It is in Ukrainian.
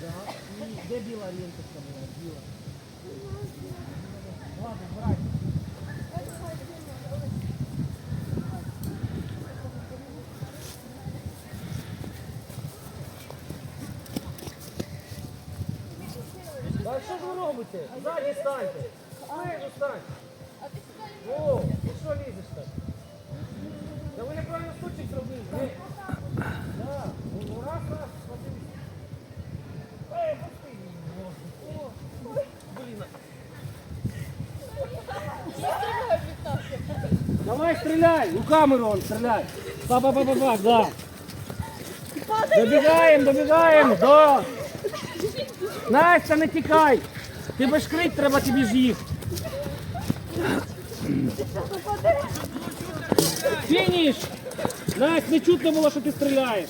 Да. Ленточка? Била. Ладно, брать. Да что же вы робите? Сзади встаньте. Сзади встаньте. Давай стріляй, у камеру он стріляй. Па-па-па-па-па, да. Добігаємо, добігаємо, да. Настя, не тікай. Тебе ж крить, треба тобі ж їх. Фініш! Настя, не чутно було, що ти стріляєш.